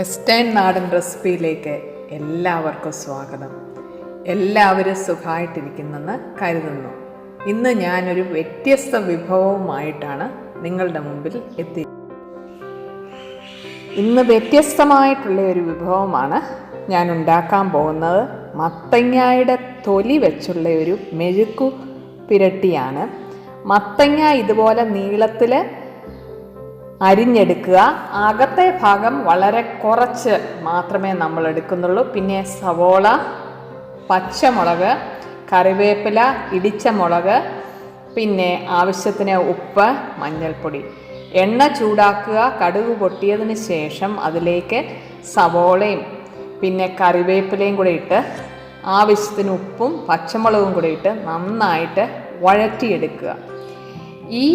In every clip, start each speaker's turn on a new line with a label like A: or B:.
A: Western നാടൻ റെസിപ്പിയിലേക്ക് എല്ലാവർക്കും സ്വാഗതം. എല്ലാവരും സുഖമായിട്ടിരിക്കുന്നെന്ന് കരുതുന്നു. ഇന്ന് ഞാനൊരു വ്യത്യസ്ത വിഭവവുമായിട്ടാണ് നിങ്ങളുടെ മുമ്പിൽ എത്തി ഇന്ന് വ്യത്യസ്തമായിട്ടുള്ള ഒരു വിഭവമാണ് ഞാൻ ഉണ്ടാക്കാൻ പോകുന്നത്. മത്തങ്ങയുടെ തൊലി വെച്ചുള്ള ഒരു മെഴുക്കു പിരട്ടിയാണ്. മത്തങ്ങ ഇതുപോലെ നീളത്തിൽ അരിഞ്ഞെടുക്കുക. അകത്തെ ഭാഗം വളരെ കുറച്ച് മാത്രമേ നമ്മൾ എടുക്കുന്നുള്ളൂ. പിന്നെ സവോള പച്ചമുളക് കറിവേപ്പില ഇടിച്ച മുളക് പിന്നെ ആവശ്യത്തിന് ഉപ്പ് മഞ്ഞൾപ്പൊടി. എണ്ണ ചൂടാക്കുക കടുക് പൊട്ടിയതിന് ശേഷം അതിലേക്ക് സവോളയും പിന്നെ കറിവേപ്പിലയും കൂടെ ഇട്ട് ആവശ്യത്തിന് ഉപ്പും പച്ചമുളകും കൂടെ ഇട്ട് നന്നായിട്ട് വഴറ്റിയെടുക്കുക. ഈ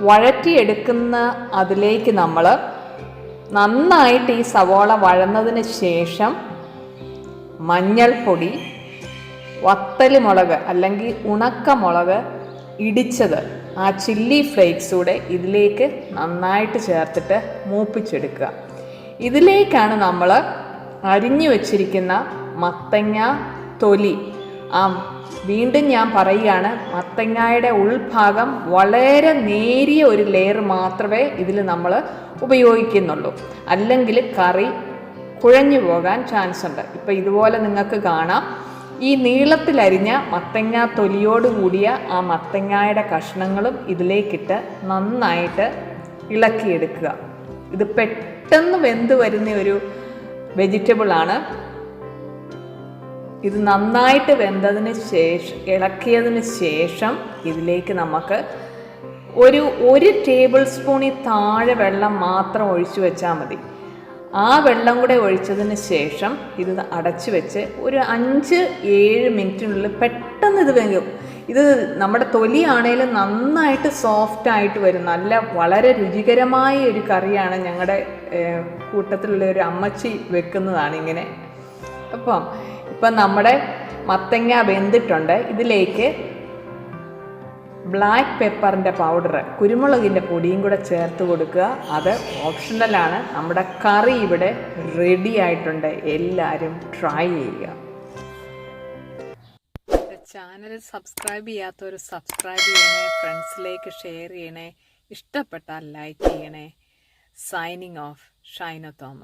A: വഴറ്റിയെടുക്കുന്ന അതിലേക്ക് നമ്മൾ നന്നായിട്ട് ഈ സവോള വഴന്നതിന് ശേഷം മഞ്ഞൾപ്പൊടി വത്തൽ മുളക് അല്ലെങ്കിൽ ഉണക്കമുളക് ഇടിച്ചത് ആ ചില്ലി ഫ്ലേക്സ് കൂടെ ഇതിലേക്ക് നന്നായിട്ട് ചേർത്തിട്ട് മൂപ്പിച്ചെടുക്കുക. ഇതിലേക്കാണ് നമ്മൾ അരിഞ്ഞു വച്ചിരിക്കുന്ന മത്തങ്ങ തൊലി ആ വീണ്ടും ഞാൻ പറയുകയാണ് മത്തങ്ങായുടെ ഉൾഭാഗം വളരെ നേരിയ ഒരു ലെയർ മാത്രമേ ഇതിൽ നമ്മൾ ഉപയോഗിക്കുന്നുള്ളൂ. അല്ലെങ്കിൽ കറി കുഴഞ്ഞു പോകാൻ ചാൻസ് ഉണ്ട്. ഇപ്പം ഇതുപോലെ നിങ്ങൾക്ക് കാണാം. ഈ നീളത്തിലരിഞ്ഞ മത്തങ്ങ തൊലിയോട് കൂടിയ ആ മത്തങ്ങായുടെ കഷ്ണങ്ങളും ഇതിലേക്കിട്ട് നന്നായിട്ട് ഇളക്കിയെടുക്കുക. ഇത് പെട്ടെന്ന് വെന്ത് വരുന്ന ഒരു വെജിറ്റബിളാണ് ഇത് നന്നായിട്ട് വെന്തതിന് ശേഷം ഇളക്കിയതിന് ശേഷം ഇതിലേക്ക് നമുക്ക് ഒരു ഒരു ടേബിൾ സ്പൂണിൽ താഴെ വെള്ളം മാത്രം ഒഴിച്ചു വെച്ചാൽ മതി. ആ വെള്ളം കൂടെ ഒഴിച്ചതിന് ശേഷം ഇത് അടച്ചു വെച്ച് ഒരു അഞ്ച് ഏഴ് മിനിറ്റിനുള്ളിൽ പെട്ടെന്ന് ഇത് വെങ്കും ഇത് നമ്മുടെ തൊലിയാണേലും നന്നായിട്ട് സോഫ്റ്റ് ആയിട്ട് വരും. നല്ല വളരെ രുചികരമായ ഒരു കറിയാണ് ഞങ്ങളുടെ കൂട്ടത്തിലുള്ള ഒരു അമ്മച്ചി വെക്കുന്നതാണ് ഇങ്ങനെ അപ്പം ഇപ്പം നമ്മുടെ മത്തങ്ങ വെന്തിട്ടുണ്ട്. ഇതിലേക്ക് ബ്ലാക്ക് പെപ്പറിന്റെ പൗഡർ കുരുമുളകിന്റെ പൊടിയും കൂടെ ചേർത്ത് കൊടുക്കുക. അത് ഓപ്ഷണലാണ് നമ്മുടെ കറി ഇവിടെ റെഡി ആയിട്ടുണ്ട്. എല്ലാവരും ട്രൈ ചെയ്യുക. ചാനൽ സബ്സ്ക്രൈബ് ചെയ്യാത്തവർ സബ്സ്ക്രൈബ് ചെയ്യണേ ഫ്രണ്ട്സിലേക്ക് ഷെയർ ചെയ്യണേ. ഇഷ്ടപ്പെട്ടാൽ ലൈക്ക് ചെയ്യണേ. Signing off Shaina Thomas.